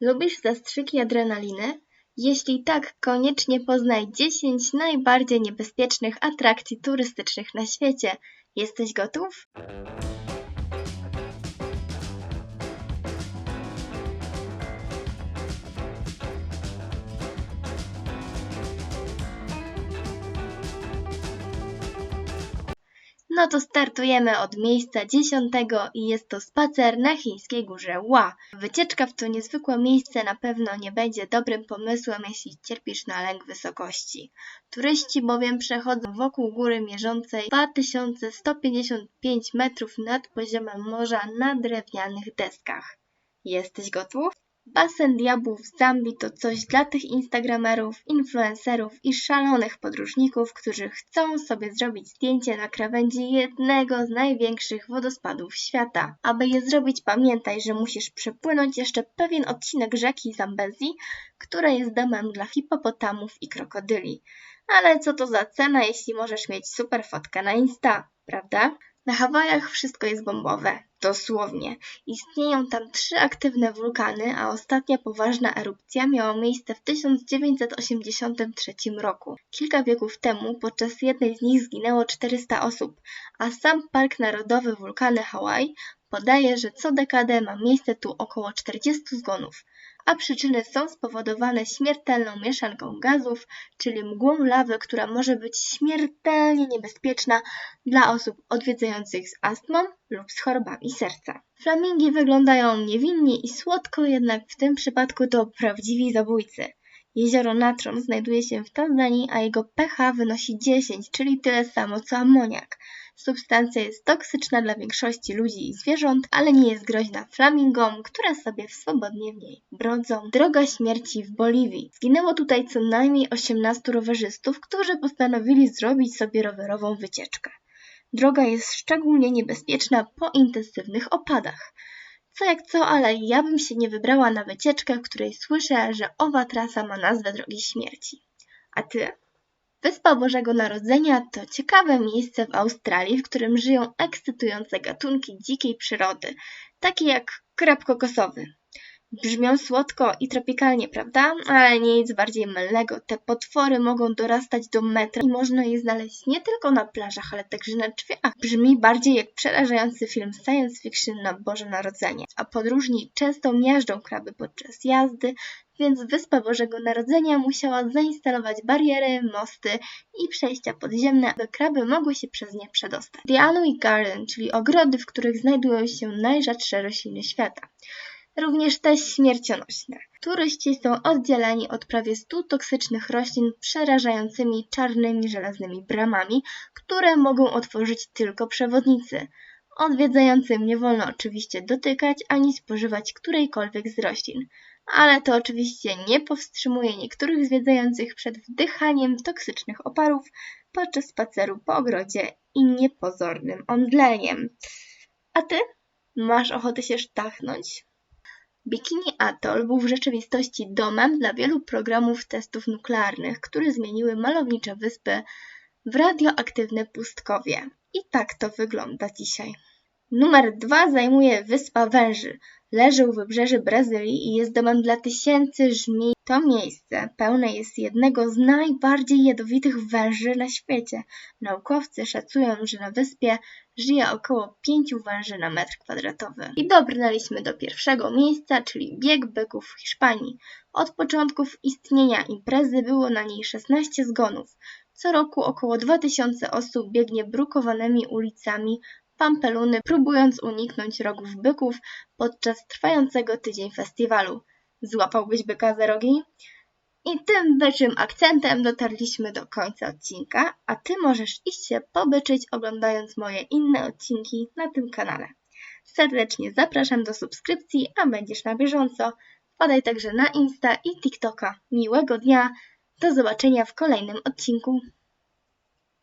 Lubisz zastrzyki adrenaliny? Jeśli tak, koniecznie poznaj 10 najbardziej niebezpiecznych atrakcji turystycznych na świecie. Jesteś gotów? No to startujemy od miejsca dziesiątego i jest to spacer na chińskiej górze Ła. Wycieczka w to niezwykłe miejsce na pewno nie będzie dobrym pomysłem, jeśli cierpisz na lęk wysokości. Turyści bowiem przechodzą wokół góry mierzącej 2155 metrów nad poziomem morza na drewnianych deskach. Jesteś gotów? Basen diabłów w Zambii to coś dla tych instagramerów, influencerów i szalonych podróżników, którzy chcą sobie zrobić zdjęcie na krawędzi jednego z największych wodospadów świata. Aby je zrobić pamiętaj, że musisz przepłynąć jeszcze pewien odcinek rzeki Zambezi, która jest domem dla hipopotamów i krokodyli. Ale co to za cena, jeśli możesz mieć super fotkę na Insta, prawda? Na Hawajach wszystko jest bombowe, dosłownie. Istnieją tam trzy aktywne wulkany, a ostatnia poważna erupcja miała miejsce w 1983 roku. Kilka wieków temu podczas jednej z nich zginęło 400 osób, a sam Park Narodowy Wulkany Hawaj podaje, że co dekadę ma miejsce tu około 40 zgonów a przyczyny są spowodowane śmiertelną mieszanką gazów, czyli mgłą lawy, która może być śmiertelnie niebezpieczna dla osób odwiedzających z astmą lub z chorobami serca. Flamingi wyglądają niewinnie i słodko, jednak w tym przypadku to prawdziwi zabójcy. Jezioro Natron znajduje się w Tanzanii, a jego pH wynosi 10, czyli tyle samo co amoniak. Substancja jest toksyczna dla większości ludzi i zwierząt, ale nie jest groźna flamingom, które sobie swobodnie w niej brodzą. Droga śmierci w Boliwii. Zginęło tutaj co najmniej 18 rowerzystów, którzy postanowili zrobić sobie rowerową wycieczkę. Droga jest szczególnie niebezpieczna po intensywnych opadach. Co jak co, ale ja bym się nie wybrała na wycieczkę, w której słyszę, że owa trasa ma nazwę Drogi Śmierci. A ty? Wyspa Bożego Narodzenia to ciekawe miejsce w Australii, w którym żyją ekscytujące gatunki dzikiej przyrody, takie jak krab kokosowy. Brzmią słodko i tropikalnie, prawda? Ale nic bardziej mylnego. Te potwory mogą dorastać do metra i można je znaleźć nie tylko na plażach, ale także na drzwiach. Brzmi bardziej jak przerażający film science fiction na Boże Narodzenie. A podróżni często miażdżą kraby podczas jazdy, więc Wyspa Bożego Narodzenia musiała zainstalować bariery, mosty i przejścia podziemne, aby kraby mogły się przez nie przedostać. The Anui Garden, czyli ogrody, w których znajdują się najrzadsze rośliny świata również te śmiercionośne. Turyści są oddzieleni od prawie 100 toksycznych roślin przerażającymi czarnymi żelaznymi bramami, które mogą otworzyć tylko przewodnicy. Odwiedzającym nie wolno oczywiście dotykać ani spożywać którejkolwiek z roślin, ale to oczywiście nie powstrzymuje niektórych zwiedzających przed wdychaniem toksycznych oparów podczas spaceru po ogrodzie i niepozornym omdleniem. A ty? Masz ochotę się sztachnąć? Bikini Atoll był w rzeczywistości domem dla wielu programów testów nuklearnych, które zmieniły malownicze wyspy w radioaktywne pustkowie. I tak to wygląda dzisiaj. Numer dwa zajmuje Wyspa Węży. Leży u wybrzeży Brazylii i jest domem dla tysięcy żmi. To miejsce pełne jest jednego z najbardziej jadowitych węży na świecie. Naukowcy szacują, że na wyspie żyje około pięciu węży na metr kwadratowy. I dobrnęliśmy do pierwszego miejsca, czyli bieg byków w Hiszpanii. Od początków istnienia imprezy było na niej 16 zgonów. Co roku około 2000 osób biegnie brukowanymi ulicami Pampeluny, próbując uniknąć rogów byków podczas trwającego tydzień festiwalu. Złapałbyś byka za rogi? I tym byczym akcentem dotarliśmy do końca odcinka, a Ty możesz iść się pobyczyć oglądając moje inne odcinki na tym kanale. Serdecznie zapraszam do subskrypcji, a będziesz na bieżąco. Wpadaj także na Insta i TikToka. Miłego dnia, do zobaczenia w kolejnym odcinku.